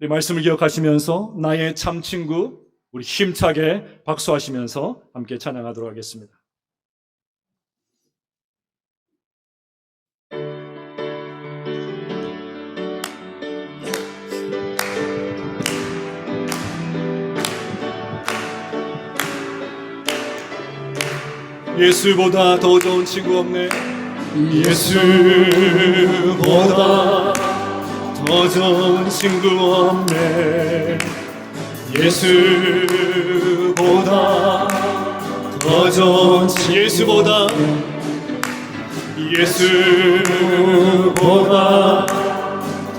이 말씀을 기억하시면서 나의 참 친구 우리 힘차게 박수하시면서 함께 찬양하도록 하겠습니다. 예수보다 더 좋은 친구 없네. 예수보다 더 좋은 친구 없네. 예수보다 더 좋은 친- 예수보다 예수보다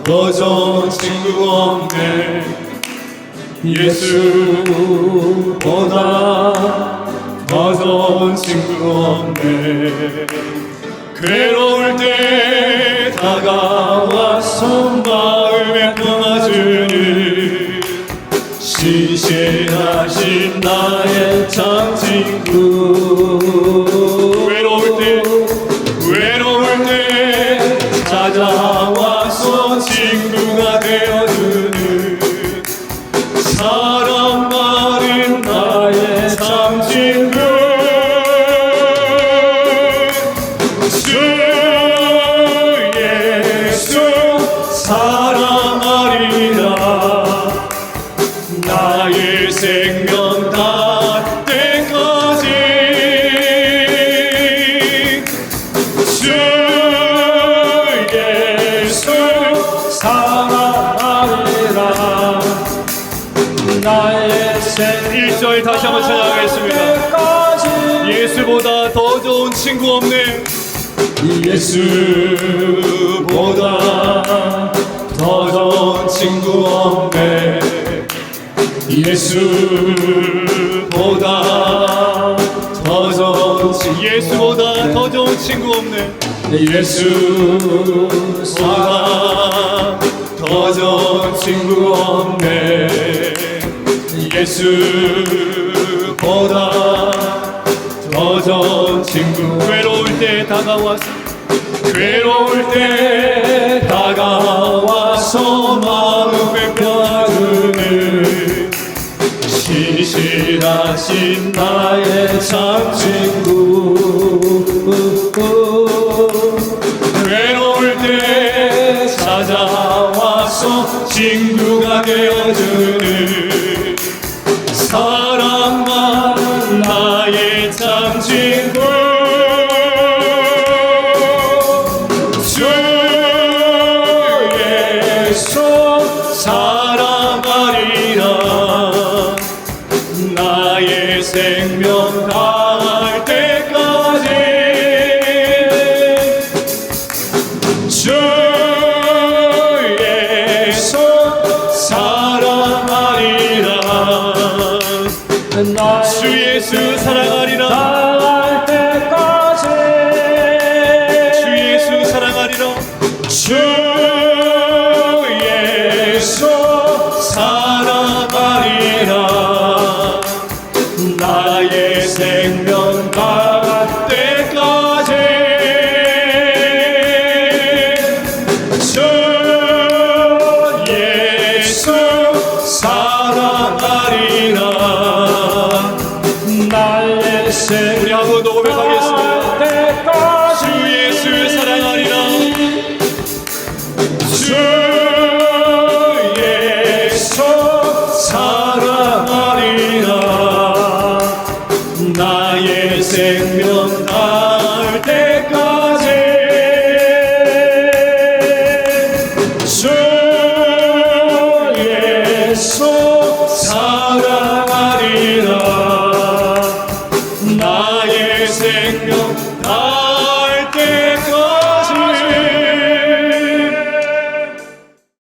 더 좋은 친구 없네. 예수보다 더 좋은 친구 없네. 괴로울 때 다가와서 마음에 품어주는 시시하신 나의 참 친구. 외로울 때 외로울 때 찾아와서 친구가 되어주는 사랑 많은 나의 참 친구. 주 예수 사랑하리라. 나의 생명 닿을 때까지 주 예수 사랑하리라. 나의 생 1절 다시 한번 찬양하겠습니다. 예수보다 더 좋은 친구 없네 예수보다 친구 없네. 예수보다 더 좋은 친구 예수보다 더 좋은 친구 없네. 예수보다 더 좋은 친구 없네. 예수보다 더 좋은 친구 외로울 때 다가와서 괴로울 때 다가와 서 마음에 펴주는 시시하신 나의 참 친구 외로울 때 찾아와서 친구가 되어주는 사랑 많은 나의 참 친구 생명 다할 때까지 주 예수 사랑하리라. 주 예수 사랑하리라 우리 한 번 더 고백하겠습니다. 주 예수 사랑하리라 주 예수 사랑하리라 나의 생명 Dale, Señor, dale.